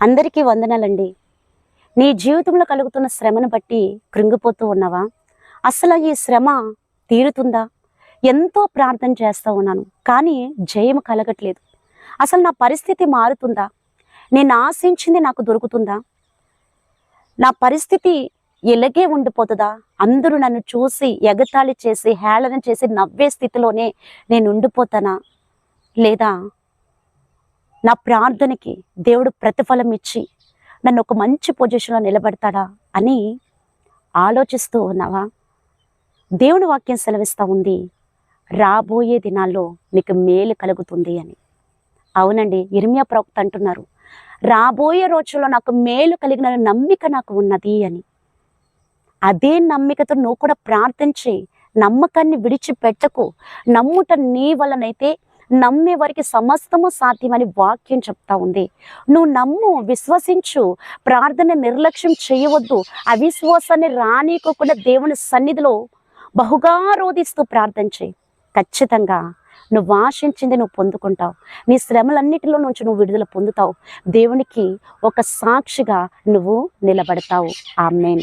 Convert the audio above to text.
అందరికీ వందనాలండి. నీ జీవితంలో కలుగుతున్న శ్రమను బట్టి కృంగిపోతూ ఉన్నావా? అసలు ఈ శ్రమ తీరుతుందా? ఎంతో ప్రార్థన చేస్తూ ఉన్నాను కానీ జయం కలగట్లేదు. అసలు నా పరిస్థితి మారుతుందా? నేను ఆశించింది నాకు దొరుకుతుందా? నా పరిస్థితి ఇలాగే ఉండిపోతుందా? అందరూ నన్ను చూసి ఎగతాళి చేసి హేళన చేసి నవ్వే స్థితిలోనే నేను ఉండిపోతానా? లేదా నా ప్రార్థనకి దేవుడు ప్రతిఫలం ఇచ్చి నన్ను ఒక మంచి పొజిషన్లో నిలబడతాడా అని ఆలోచిస్తూ ఉన్నావా? దేవుని వాక్యం సెలవిస్తూ ఉంది రాబోయే దినాల్లో నీకు మేలు కలుగుతుంది అని. అవునండి ఇర్మియా ప్రవక్త అంటున్నారు రాబోయే రోజుల్లో నాకు మేలు కలిగిన నమ్మిక నాకు ఉన్నది అని. అదే నమ్మికతో నువ్వు కూడా ప్రార్థించి నమ్మకాన్ని విడిచిపెట్టకు నమ్ముట నీ వలనైతే నమ్మే వారికి సమస్తము సాధ్యమని వాక్యం చెప్తా ఉంది. నువ్వు నమ్ము విశ్వసించు ప్రార్థన నిర్లక్ష్యం చేయవద్దు అవిశ్వాసాన్ని రానీకోకుండా దేవుని సన్నిధిలో బహుగా రోధిస్తూ ప్రార్థన చేయి. ఖచ్చితంగా నువ్వు ఆశించింది నువ్వు పొందుకుంటావు. నీ శ్రమలన్నిటిలో నుంచి నువ్వు విడుదల పొందుతావు. దేవునికి ఒక సాక్షిగా నువ్వు నిలబడతావు. ఆమెన్.